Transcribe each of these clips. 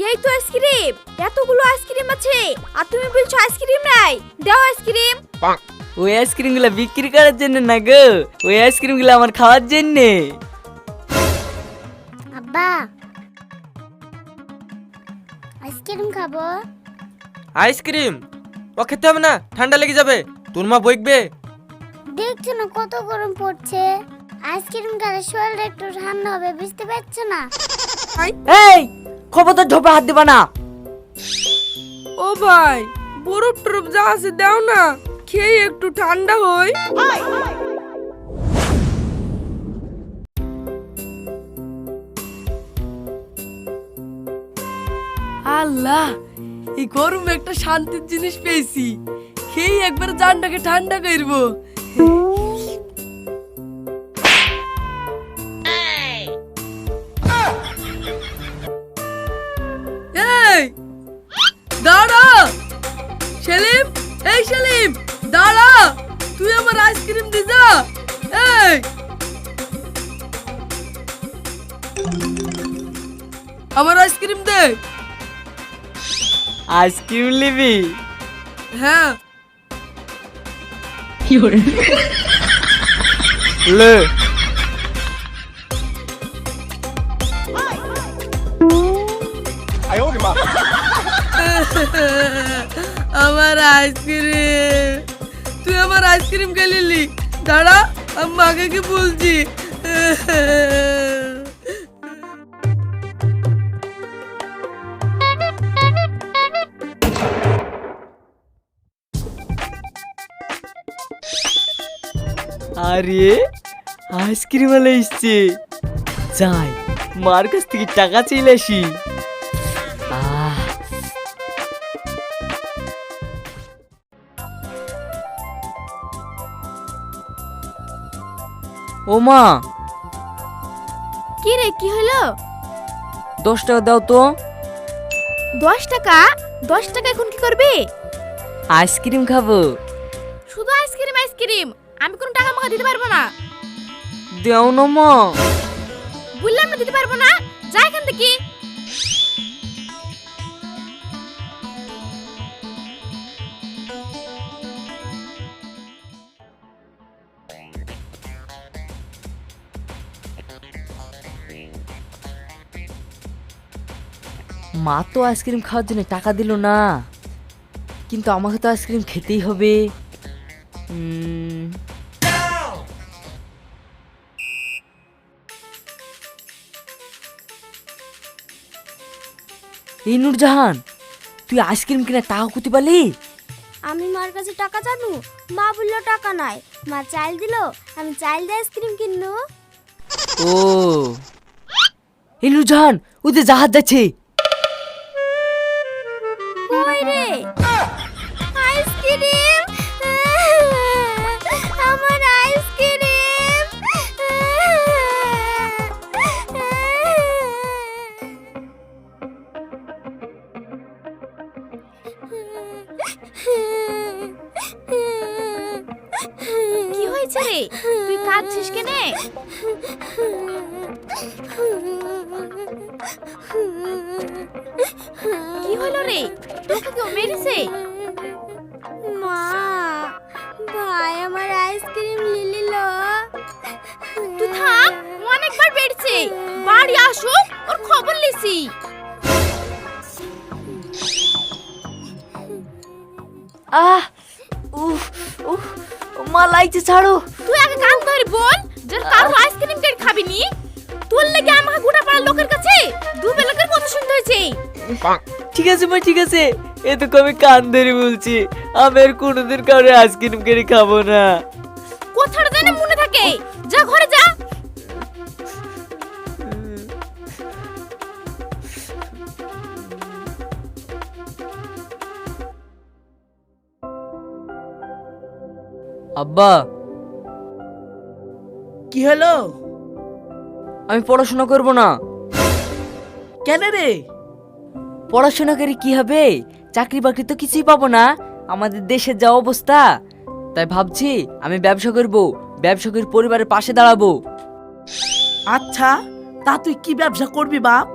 এই তো আইসক্রিম। এতগুলো আইসক্রিম আছে আর তুমি বলছো আইসক্রিম নাই? দাও আইসক্রিম। ওই আইসক্রিমগুলো বিক্রি করার জন্য না গো ওই আইসক্রিমগুলো আমার খাওয়ার জন্য। আব্বা আইসক্রিম খাব। আইসক্রিম? ও খেতে হবে না ঠান্ডা লেগে যাবে। তোর মা বইকবে দেখছ না কত গরম পড়ছে? আইসক্রিম খেলে শরীরটা একটু ঠান্ডা হবে বুঝতে পারছ না? এই খবরদার ঢোপে হাত দিবা না। ও ভাই বরফ টরফ যা আছে দাও না খেয়ে একটু ঠান্ডা হই। আল্লাহ এই গরমে একটা শান্তির জিনিস পেয়েছি। খেয়ে একবার জানটাকে ঠান্ডা করব। আইসক্রিম নিবি হ্যাঁ লে আমার আইসক্রিম তুই আমার আইসক্রিম কে নিলি দাঁড়া আমি মাকে কি বলছি আরে আইসক্রিম আলা এসছে। যাই মার কাছ থেকে টাকা চেয়ে আসি। ও মা। কি রে কি হলো? দশ টাকা দাও তো। দশ টাকা? দশ টাকা এখন কি করবে? আইসক্রিম খাব। শুধু আইসক্রিম আইসক্রিম। আমি কোনো টাকা মাকা দিতে পারব না। দেও না মা। বললাম না দিতে পারব না। যা এখান থেকে। মা তো আইসক্রিম খাওয়ার জন্য টাকা দিল না। কিন্তু আমাকে তো আইসক্রিম খেতেই হবে। উম, এই নূরজাহান তুই আইসক্রিম কিনে টাকা কুতি পালি? আমি মার কাছে টাকা জানু মা বলল টাকা নাই। মা চাল দিলো আমি চাল দিয়ে আইসক্রিম কিনবো ও। এই নূরজাহান ওদের জাহাজ যাচ্ছে। হয়েছে তুই কাঁদছিস কেনে? কি হলো রে? তোকে কেউ মেরেছে? মা ভাই আমার আইসক্রিম লিলিল তুই থাম অনেকবার বেড়েছে। বাড়ি আসো ওর খবর লিসি আহ উফ উফ মা লাগছে ছাড়ো। কারও আইসক্রিম কেটে খাবি নি তোর লেগে আমাকে গোটা পাড়ার লোকের কাছে দু বেলাকের কথা শুনতে হয়েছে। ঠিক আছে মা ঠিক আছে। এ তো আমি কান ধরে বলছি আমি আর কোনোদিন কারও আইসক্রিম কিনে খাব না। কথাটা যেন মনে থাকে। যা ঘরে যা। আব্বা কি হলো? আমি পড়াশোনা করব না। কেন রে? পড়াশোনা করে কি হবে? চাকরি বাকরি তো কিছুই পাবো না। আমাদের দেশের যা অবস্থা। তাই ভাবছি আমি ব্যবসা করব ব্যবসা করে পরিবারের পাশে দাঁড়াবো। আচ্ছা তা তুই কি ব্যবসা করবি বাপ?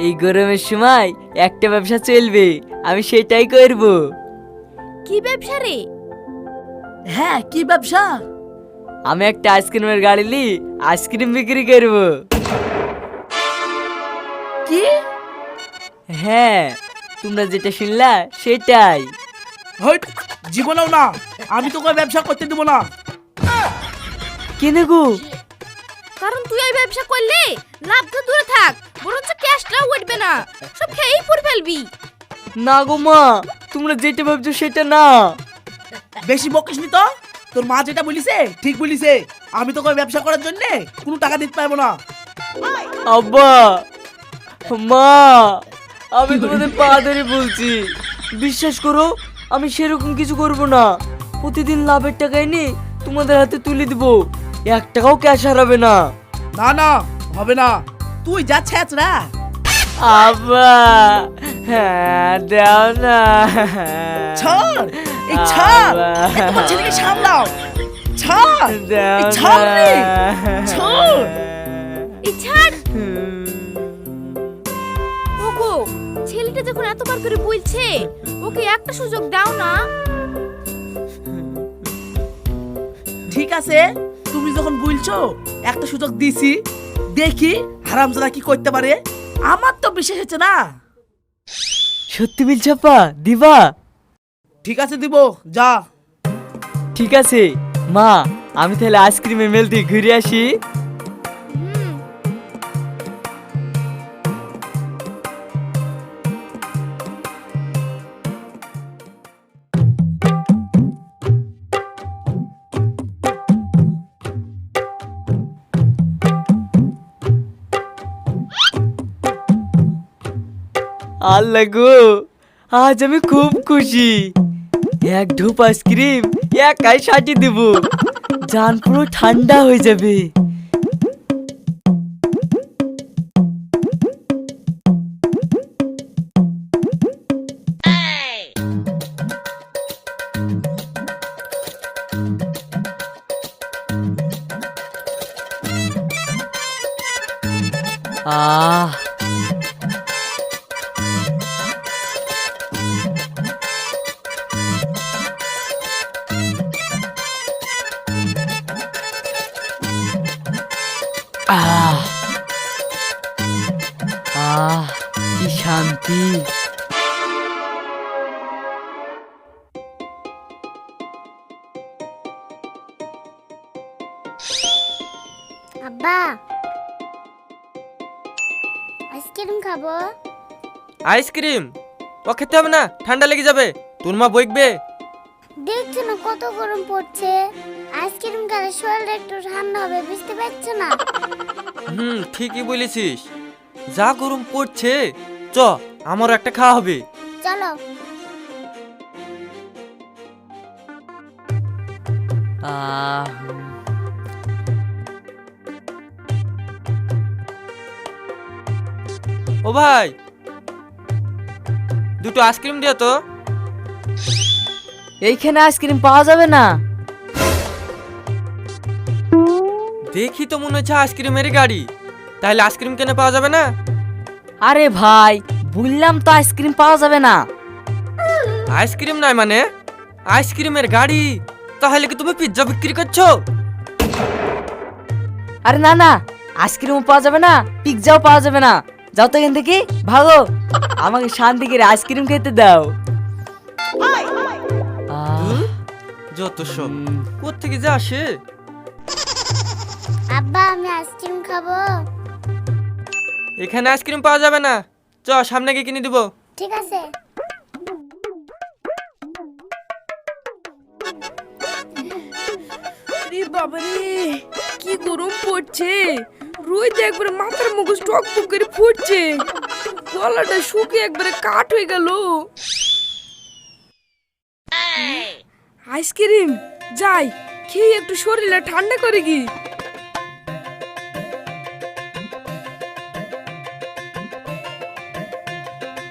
এই গরমের সময় একটা ব্যবসা চলবে আমি সেটাই করব। কি ব্যবসা রে? হ্যাঁ কি ব্যবসা? আমি একটা আইসক্রিমের গাড়ি নি আইসক্রিম বিক্রি করব। কি? হ্যাঁ তোমরা যেটা শুনলা সেটাই। হইট জীবনেও না আমি তোকে ব্যবসা করতে দেবো না। কেন গো? কারণ তুই এই ব্যবসা করলে লাভ তো দূরে থাক বরঞ্চ ক্যাশটাও উঠবে না। সব খেয়েই পুর ফেলবি। না গো মা তোমরা যেটা ভাবছ সেটা না। বেশি বকিস নি তো? তোর মা যেটা বলিছে ঠিক বলিছে। আমি তো তোকে ব্যবসা করার জন্য কোনো টাকা দিতে পারব না। আব্বা মা আমি তোমাদের পা ধরে বলছি। বিশ্বাস করো আমি সেরকম কিছু করব না। প্রতিদিন লাভের টাকা এনে তোমাদের হাতে তুলে দিব। এক টাকাও ক্যাশ হারাবে না। না না হবে না। তুই যা ছ্যাচরা আব্বা হ্যাঁ দাও না। ছাড় এই ছাড় এই তোমার ছেলেকে সামলাও। ছাড় দাও এই ছাড় রে। ছাড়। এই ছাড়। ওগো ছেলেটা যখন এতবার করে বলছে ওকে একটা সুযোগ দাও না। ঠিক আছে তুমি যখন বলছো একটা সুযোগ দিছি দেখি হারামজাদা কি করতে পারে। আমার তো বিশেষ হচ্ছে না। সত্যি বলছো আপা দিবা? ঠিক আছে দিব যা। ঠিক আছে। মা আমি তাহলে আইসক্রিমে মেলতে ঘুরে আসি। আল্লাহ লাগো আজ আমি খুব খুশি। এক ঢুপ আইসক্রিম, একাই সাটিয়ে দেব। জান পুরো ঠান্ডা হয়ে যাবে। আহ কি শান্তি। আব্বা আইসক্রিম খাব? আইসক্রিম? ও খেতে হবে না ঠান্ডা লেগে যাবে তোর মা বইকবে দেখছ না কত গরম পড়ছে? আইসক্রিম খেলে শরীরটা একটু ঠান্ডা হবে বুঝতে পারছ না? হুম ঠিকই বলেছিস। যা গরম পড়ছে চ আমার একটা খাওয়া হবে চলো। আহ ও ভাই দুটো আইসক্রিম দিও তো। এইখানে আইসক্রিম পাওয়া যাবে না। দেখি তো মনে হচ্ছে আইসক্রিমের গাড়ি। তাহলে আইসক্রিম কেনে পাওয়া যাবে না? আরে ভাই বললাম তো আইসক্রিম পাওয়া যাবে না। আইসক্রিম নয় মানে? আইসক্রিমের গাড়ি। তাহলে কি তুমি পিৎজা বিক্রি করছ? আরে না না আইসক্রিমও পাওয়া যাবে না পিৎজাও পাওয়া যাবে না। যাও তো এখান থেকে ভাগো। আমাকে শান্তি করে আইসক্রিম খেতে দাও। যত সব। কোথেকে যে আসে? আব্বা আমি আইসক্রিম খাব। এখানে আইসক্রিম পাওয়া যাবে না। চ সামনে গিয়ে কিনে দিব। ঠিক আছে। বাবারে কি গরম পড়ছে। রোজ একবারে মাথার মুখোশ টক টক করে ফুটছে। গলাটা শুকিয়ে একবারে কাঠ হয়ে গেল। আইসক্রিম যাই খেয়ে একটু শরীরটা ঠান্ডা করে কি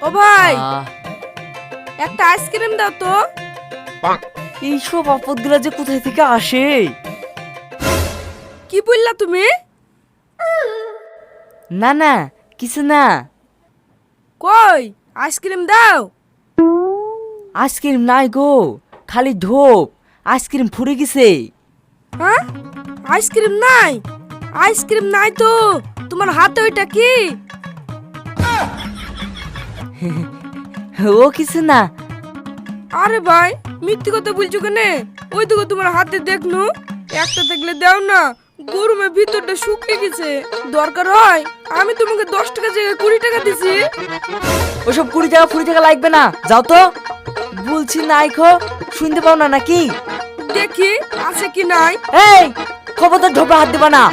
ও ভাই একটা আইসক্রিম দাও তো। এইসব আপদগুলো যে কোথায় থেকে আসে? কি বললা তুমি? না না কিছু না। কই? আইসক্রিম দাও। আইসক্রিম নাই গো খালি ঢোপ আইসক্রিম ফুরে গেছে। হ্যাঁ? আইসক্রিম নাই? আইসক্রিম নাই তো। তোমার হাতে ওইটা কি? ও কিছু না। আরে ভাই মিথ্যে কথা বলছো কেন? ওই দেখো তোমার হাতে দেখনু একটা দেখলে দাও না গরমের ভিতরটা শুকিয়ে গেছে। দরকার হয় আমি তোমাকে দশ টাকা জায়গায় কুড়ি টাকা দিছি। ওসব কুড়ি টাকা কুড়ি টাকা লাগবে না। যাও তো। বলছি নাই খো শুনতে পাও না নাকি? দেখি আছে কি নাই? এই খবরদার ঢোপে হাত দেবা না।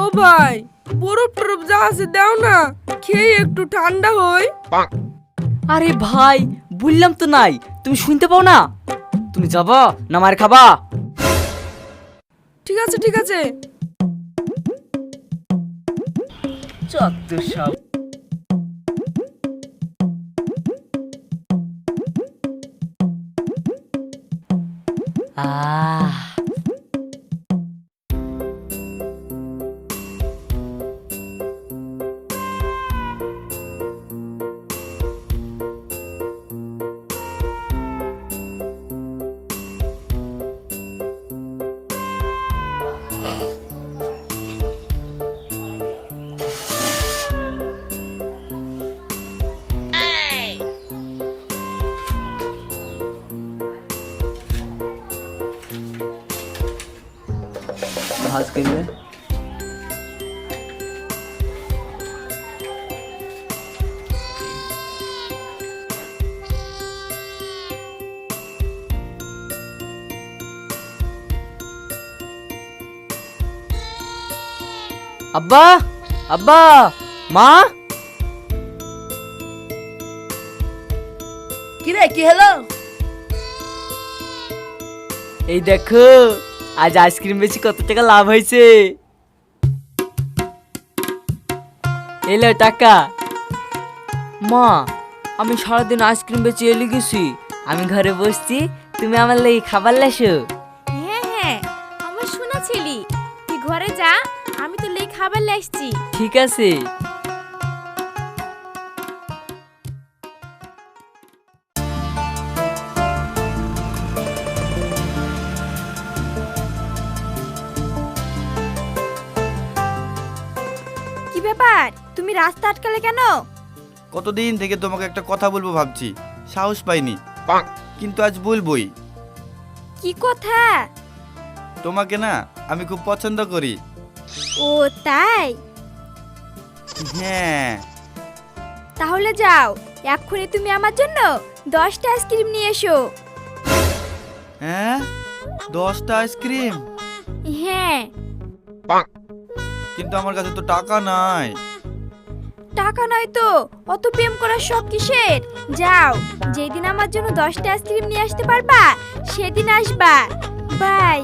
ও ভাই বরফ টরফ যা আছে দাও না খেয়ে একটু ঠান্ডা হই। আরে ভাই বললাম তো নাই তুমি শুনতে পাও না? তুমি যাবা না মার খাবা? ঠিক আছে ঠিক আছে। সব। আহ। আব্বা আব্বা মা? কি রে কি হলো? এই দেখো আজ আইসক্রিম বেশি কত টাকা লাভ হয়েছে? এলো টাকা। মা আমি সারাদিন আইসক্রিম বেচে এলে গেছি। আমি ঘরে বসছি তুমি আমার লেগে খাবার লেসো। খাবার লাসছি ঠিক আছে। কি ব্যাপার? তুমি রাস্তা আটকালে কেন? কতদিন থেকে তোমাকে একটা কথা বলব ভাবছি। সাহস পাইনি। কিন্তু আজ বলবোই। কি কথা? তোমাকে না আমি খুব পছন্দ করি। ও তাই? হ্যাঁ। তাহলে যাও এক্ষুনি তুমি আমার জন্য দশটা আইসক্রিম নিয়ে এসো। হ্যাঁ? দশটা আইসক্রিম? হ্যাঁ। কিন্তু আমার কাছে তো টাকা নাই। টাকা নয় তো অত প্রেম করার শখ কিসের? যাও যেদিন আমার জন্য দশটা আইসক্রিম নিয়ে আসতে পারবা সেদিন আসবা। বাই।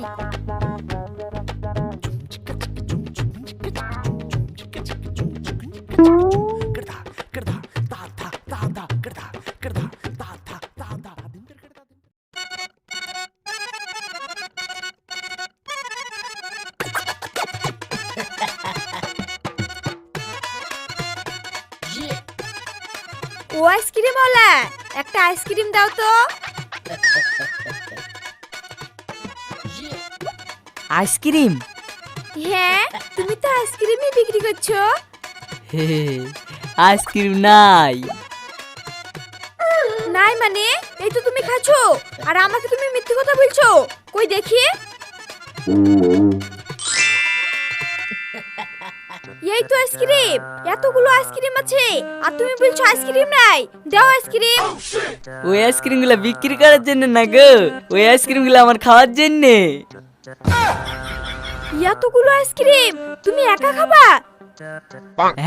আইসক্রিম দাও তো। আইসক্রিম? হ্যাঁ তুমি তো আইসক্রিমই বিক্রি করছ। আইসক্রিম নাই। নাই মানে? এই তো তুমি খাচ্ছো। আর আমাকে তুমি মিথ্যে কথা বলছো। কই দেখি। এই তো আইসক্রিম। এতগুলো আইসক্রিম আছে আর তুমি বলছো আইসক্রিম নাই। দাও আইসক্রিম। ওই আইসক্রিমগুলা বিক্রি করার জন্য না গো। ওই আইসক্রিমগুলো আমার খাওয়ার জন্য। এতগুলো আইসক্রিম তুমি একা খাবা?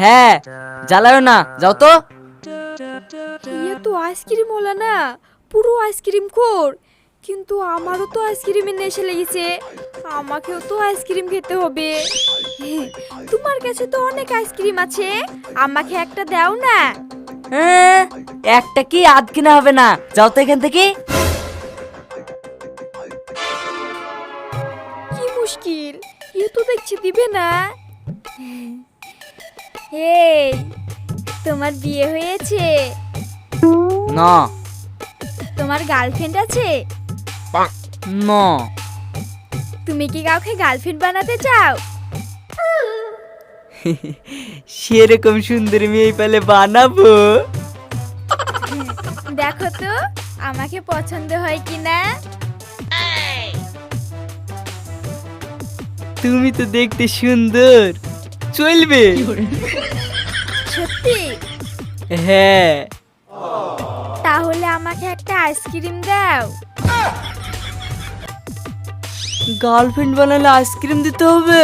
হ্যাঁ জ্বালাও না যাও তো। ইয়ে তো আইসক্রিম ওলা না পুরো আইসক্রিম খোর। কিন্তু আমারও তো আইসক্রিমের নেশা লেগেছে। আমাকেও তো আইসক্রিম খেতে হবে। তোমার কাছে তো অনেক আইসক্রিম আছে। আমাকে একটা দাও না। হ্যাঁ, একটা কি আধ কিনা হবে না? যাও তো এখান থেকে। কি মুশকিল এ তো দেখছি দিবে না। এই তোমার বিয়ে হয়েছে। না। তোমার গার্লফ্রেন্ড আছে? না তুমি কি কাউকে গার্লফ্রেন্ড বানাতে চাও? সেরকম সুন্দর মেয়ে পেলে বানাবো। দেখো তো আমাকে পছন্দ হয় কি না তুমি তো দেখতে সুন্দর। চলবে। সত্যি? হ্যাঁ। তাহলে আমাকে একটা আইসক্রিম দাও। গার্লফ্রেন্ড বানালে আইসক্রিম দিতে হবে?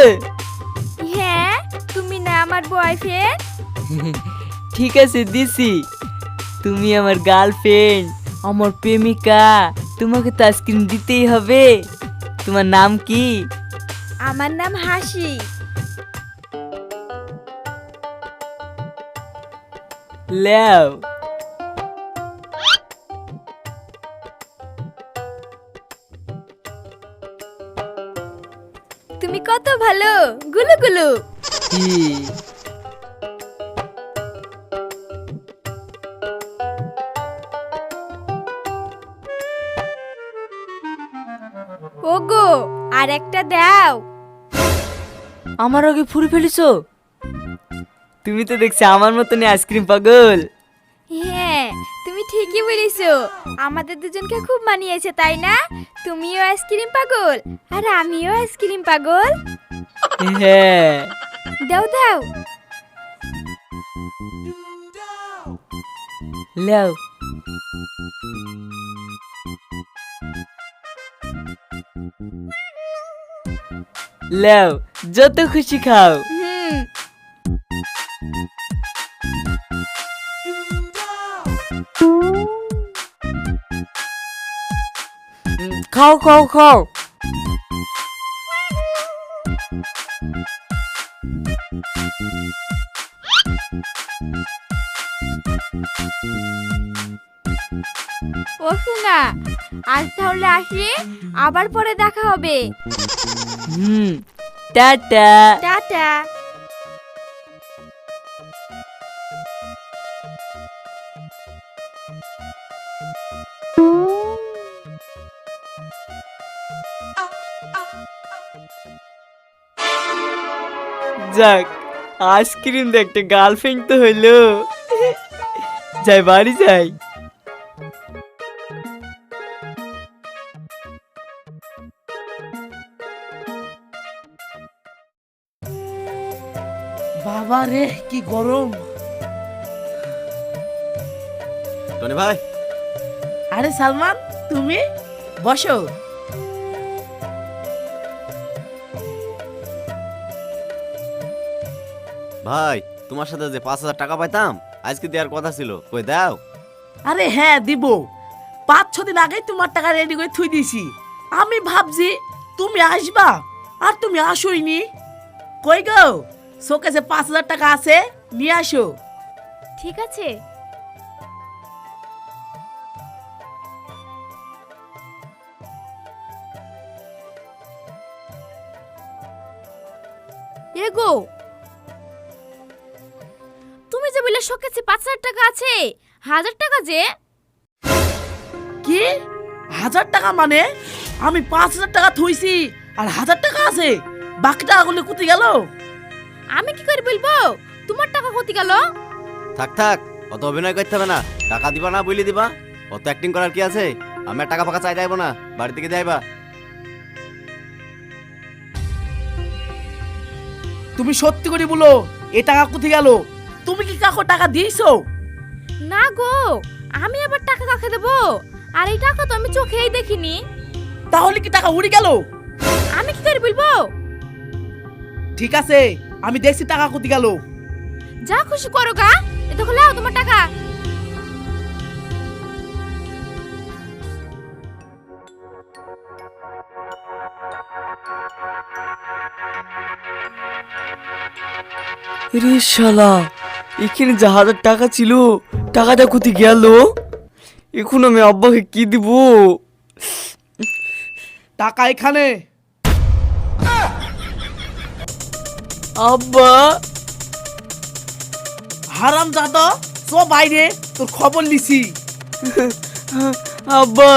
হ্যাঁ তুমি না আমার বয়ফ্রেন্ড ঠিক আছে দিছি। তুমি আমার গার্লফ্রেন্ড আমার প্রেমিকা তোমাকে তো আইসক্রিম দিতেই হবে। তোমার নাম কি? আমার নাম হাসি। লেও কত ভালো। গুলু গুলু। ওগো আর একটা দাও। আমার আগে ফুরে ফেলিছো? তুমি তো দেখছি আমার মতনই আইসক্রিম পাগল। ঠিকই বলেছ। আমাদের দুজনকে খুব মানিয়েছে তাই না? তুমিও আইসক্রিম পাগল আর আমিও আইসক্রিম পাগল। হ্যাঁ। দাও দাও। লেও। লেও যত খুশি খাও। হুম। খাও খাও খাও ও শোনা আজ তাহলে আসি আবার পরে দেখা হবে। Hmm tata. টাটা। যাক আইসক্রিম দিয়ে একটা গার্লফ্রেন্ড তো হইল। যাই বাড়ি যাই। বাবা রে কি গরম। টনি ভাই। আরে সালমান তুমি? বসো। ভাই তোমার সাথে যে পাঁচ হাজার টাকা পাইতাম আজকে দেওয়ার কথা ছিল। কই দাও। আরে হ্যাঁ দিব। পাঁচ ছ দিন আগেই তোমার টাকা রেডি করে থুই দিয়েছি আমি ভাবছি তুমি আসবা আর তুমি আসোইনি। কই গো? শোকেসে পাঁচ হাজার টাকা আছে নিয়ে আসো। ঠিক আছে। এগো বলে শোকেছে পাঁচ হাজার টাকা আছে? হাজার টাকা যে? কি? হাজার টাকা মানে? আমি পাঁচ হাজার টাকা থইছি আর হাজার টাকা আছে? বাকি টাকাগুলো কোথায় গেল? আমি কি করে বলব? তোমার টাকা ক্ষতি গেল? থাক থাক অত অভিনয় করতে হবে না। টাকা দিবা না বলি দিবা। অত অ্যাক্টিং করার কি আছে? আমি আর টাকা ফাঁকা চাই যাইবো না। বাড়ি থেকে যাইবা। তুমি সত্যি করে বলো এ টাকা কোথায় গেল? তুমি কি কাকো টাকা দিয়েছ? না গো আমি আবার টাকা কাকে দেবো? আর এই টাকা তো আমি চোখেই দেখিনি। তাহলে কি টাকা উড়ে গেল? আমি কি করে বলব? ঠিক আছে আমি দেখছি টাকা কোথায় গেল। যা খুশি করো গা এ তো লাও তোমার টাকা। রে শালা এখানে যে হাজার টাকা ছিল টাকাটা কোথায় গেল। এখন আমি আব্বাকে কি দিব? টাকা এখানে। আব্বা। হারাম জাদা চ বাইরে তোর খবর লিছি আব্বা।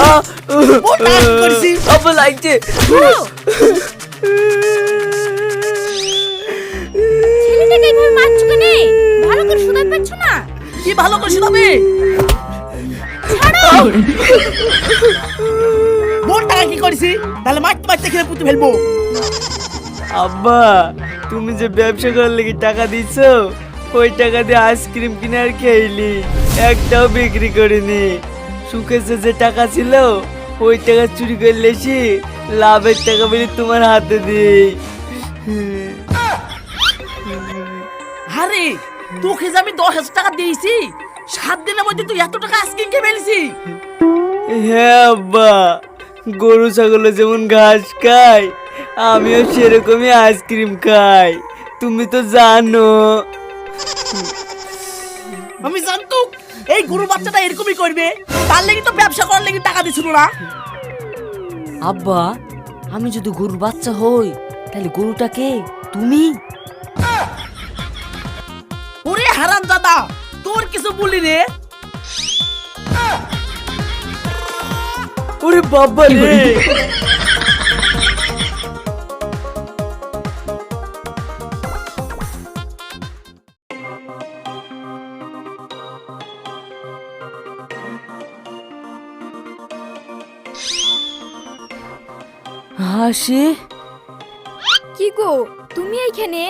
আহ! ও নাচ করছি। আব্বা লাগছে ছেলেটাকে এইভাবে মারছো কেনে? ভালো করে শুধাতে পারছ না? কি ভালো করছি তবে বোন টাকা কি করেছি? তাহলে মারতে মারতে খেলে পুঁতে ফেলব। আব্বা তুমি যে ব্যবসা করার লেগে টাকা দিছ ওই টাকা দিয়ে আইসক্রিম কিনে আর খেইলি একটাও বিক্রি করিনি। সুখেছে যে টাকা ছিল ওই টাকা চুরি করলে এসে লাভের টাকা বলে তোমার হাতে দিই। আরে তোকে যে আমি দশ হাজার টাকা দিয়েছি সাত দিনের মধ্যে তুই এত টাকা আইসক্রিম খেয়ে ফেলেছি। হ্যাঁ আব্বা গরু ছাগল যেমন ঘাস খায় আমিও সেরকমই আইসক্রিম খাই। তুমি তো জানো। আমি জানতো এই গরু বাচ্চাটা এরকমই করবে। তার লেগে তো ব্যবসা করার লেগে টাকা দিছিল না। আব্বা আমি যদি গরুর বাচ্চা হই তাহলে গরুটাকে তুমি? ওরে হারাম দাদা তোর কিছু বলি রে। ওরে বাবা রে। হাসি কি গো তুমি এইখানে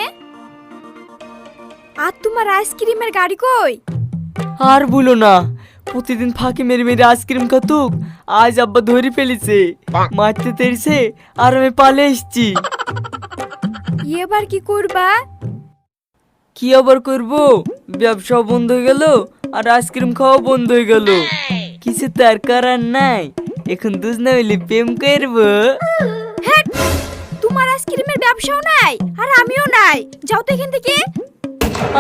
আর তোমার আইসক্রিমের গাড়ি কই? আর বলো না প্রতিদিন ফাঁকি মেরে মেরে আইসক্রিম খাতুক আজ আব্বা ধরে ফেলেছে মারতে তেরছে আর আমি পালে এসছি। এবার কি করবা? কি আবার করব? ব্যবসাও বন্ধ হয়ে গেল আর আইসক্রিম খাওয়া বন্ধ হয়ে গেল। কিছু তার করার নাই এখন দুজনা মিলে প্রেম করব। ব্যবসাও নাই আর আমিও নাই। যাও তো এখান থেকে। আ?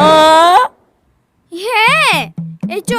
হ্যাঁ এই চ।